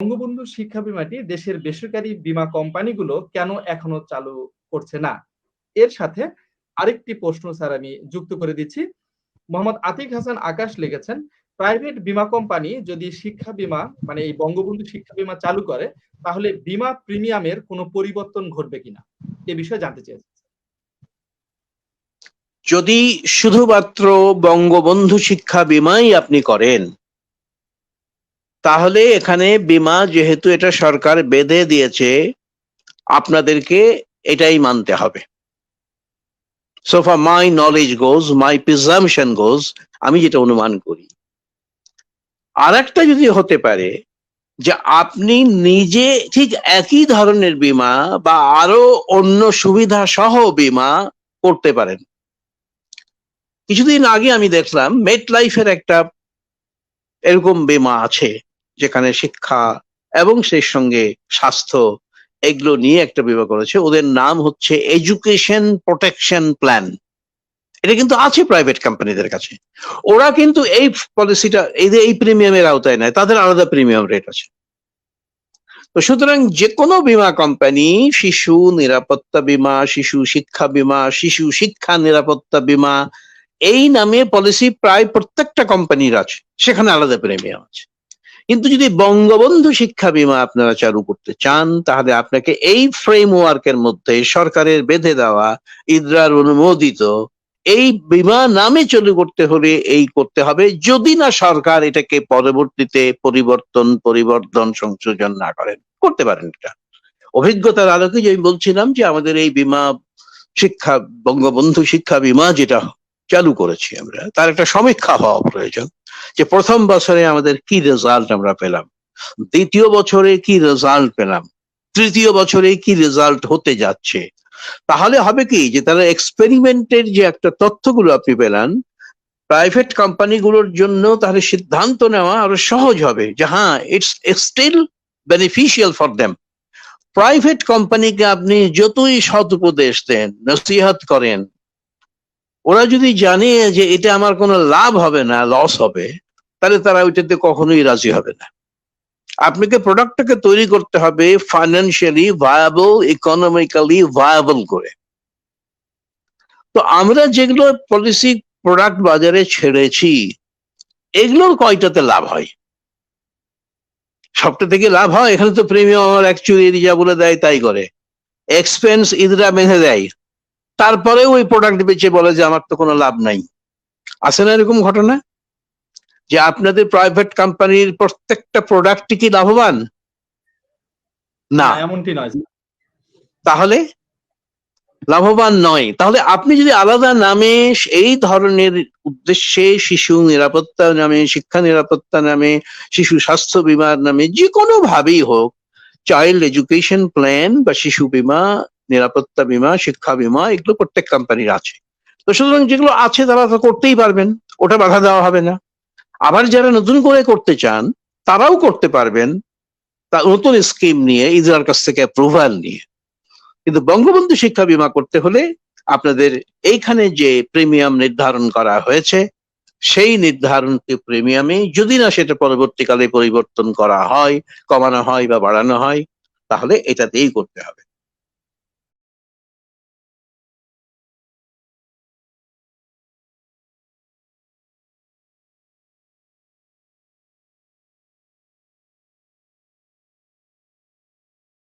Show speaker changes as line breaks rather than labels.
বঙ্গবন্ধু শিক্ষা বিমাটি দেশের বেসরকারি বীমা কোম্পানিগুলো কেন এখনও চালু করছে না? এর সাথে আরেকটি প্রশ্ন স্যার আমি যুক্ত করে দিচ্ছি। মোহাম্মদ আতিক হাসান আকাশ লিখেছেন, প্রাইভেট বীমা কোম্পানি যদি শিক্ষা বীমা মানে এই বঙ্গবন্ধু শিক্ষা বীমা চালু করে, তাহলে বীমা প্রিমিয়ামের কোনো পরিবর্তন ঘটবে কিনা? এ বিষয়ে জানতে চেয়েছি
যদি শুধুমাত্র বঙ্গবন্ধু শিক্ষা বিমাই আপনি করেন তাহলে এখানে বিমা যেহেতু এটা সরকার বেঁধে দিয়েছে, আপনাদেরকে এটাই মানতে হবে। So for my knowledge goes my presumption goes আমি যেটা অনুমান করি। আর একটা যদি হতে পারে, যে আপনি নিজে ঠিক একই ধরনের বিমা বা আরও অন্য সুবিধা সহ বিমা করতে পারেন। কিছুদিন আগে আমি দেখলাম মেট লাইফের একটা এরকম বিমা আছে। যেখানে শিক্ষা এবং সেই সঙ্গে স্বাস্থ্য এগুলো নিয়ে একটা বিমা করেছে ওদের নাম হচ্ছে এডুকেশন প্রোটেকশন প্ল্যান এটা কিন্তু আছে প্রাইভেট কোম্পানিদের কাছে। ওরা কিন্তু এই পলিসিটা এই এই প্রিমিয়ামের আওতায় নেয়, তাদের আলাদা প্রিমিয়াম রেট আছে। তো সুতরাং যে কোনো বীমা কোম্পানি শিশু নিরাপত্তা বীমা, শিশু শিক্ষা বীমা, শিশু শিক্ষা নিরাপত্তা বীমা, এই নামে পলিসি প্রায় প্রত্যেকটা কোম্পানির আছে। সেখানে আলাদা প্রিমিয়াম আছে। কিন্তু যদি বঙ্গবন্ধু শিক্ষা বীমা আপনারা চালু করতে চান, তাহলে আপনাকে এই ফ্রেমওয়ার্কের মধ্যে সরকারের বেঁধে দেওয়া, ইদ্রার অনুমোদিত এই বীমা নামে চালু করতে হলে এই করতে হবে। যদি না সরকার এটাকে পরবর্তীতে পরিবর্তন পরিবর্তন সংযোজন না করেন, করতে পারেন এটা। অভিজ্ঞতার আলোকে যে আমি বলছিলাম যে আমাদের এই বীমা শিক্ষা, বঙ্গবন্ধু শিক্ষা বীমা যেটা চালু করেছি আমরা। তার একটা সমীক্ষা হওয়া প্রয়োজন যে প্রথম বছরে আমাদের কি রেজাল্ট আমরা পেলাম, দ্বিতীয় বছরে কি রেজাল্ট পেলাম, তৃতীয় বছরে কি রেজাল্ট হতে যাচ্ছে। তাহলে হবে কি যে তারা এক্সপেরিমেন্টের যে একটা তথ্যগুলো আপনি পেলেন প্রাইভেট কোম্পানিগুলোর জন্য তাহলে সিদ্ধান্ত নেওয়া আরও সহজ হবে যে হ্যাঁ it's still beneficial for them private কোম্পানিকে আপনি যতই সৎ উপদেশ দেন, নসিহাত করেন ওরা যদি জানে যে এটা আমার কোনো লাভ হবে না লস হবে, তাহলে তারা ওইটাতে কখনোই রাজি হবে না। আপনাকে প্রোডাক্টটাকে তৈরি করতে হবে ফাইন্যান্সিয়ালি ভায়াবল ইকোনমিক্যালি ভায়াবল করে। তো আমরা যেগুলো পলিসি প্রোডাক্ট বাজারে ছেড়েছি, এগুলোর কয়টাতে লাভ হয়? সবটা থেকে লাভ হয়? এখানে তো প্রিমিয়াম আমার অ্যাকচুয়ালি যা বলে দেয়, তাই করে। এক্সপেন্স ইদরা বেঁধে দেয়। তারপরেও ওই প্রোডাক্ট বেচে বলে যে আমার তো কোনো লাভ নাই। আছে না এরকম ঘটনা? যে আপনাদের প্রাইভেট কোম্পানির প্রত্যেকটা প্রোডাক্টই কি লাভবান? না।
এমনটি নয়।
তাহলে? লাভবান নয়। তাহলে আপনি যদি আলাদা নামে এই ধরনের উদ্দেশ্যে শিশু নিরাপত্তা নামে শিক্ষা নিরাপত্তা নামে শিশু স্বাস্থ্য বীমার নামে যে কোনো ভাবেই হোক চাইল্ড এডুকেশন প্ল্যান বা শিশু বীমা নিরাপত্তা বীমা, শিক্ষা বীমা, এগুলো প্রত্যেক কোম্পানির আছে। তো সুতরাং যেগুলো আছে তারা তো করতেই পারবেন, ওটা বাধা দেওয়া হবে না। আবার যারা নতুন করে করতে চান, তারাও করতে পারবেন, তা নতুন স্কিম নিয়ে, ইজরার কাছ থেকে অ্যাপ্রুভাল নিয়ে। কিন্তু বঙ্গবন্ধু শিক্ষা বিমা করতে হলে আপনাদের এইখানে যে প্রিমিয়াম নির্ধারণ করা হয়েছে, সেই নির্ধারণ প্রিমিয়ামে যদি না সেটা পরবর্তীকালে পরিবর্তন করা হয়, কমানো হয় বা বাড়ানো হয়, তাহলে এটাতেই করতে হবে।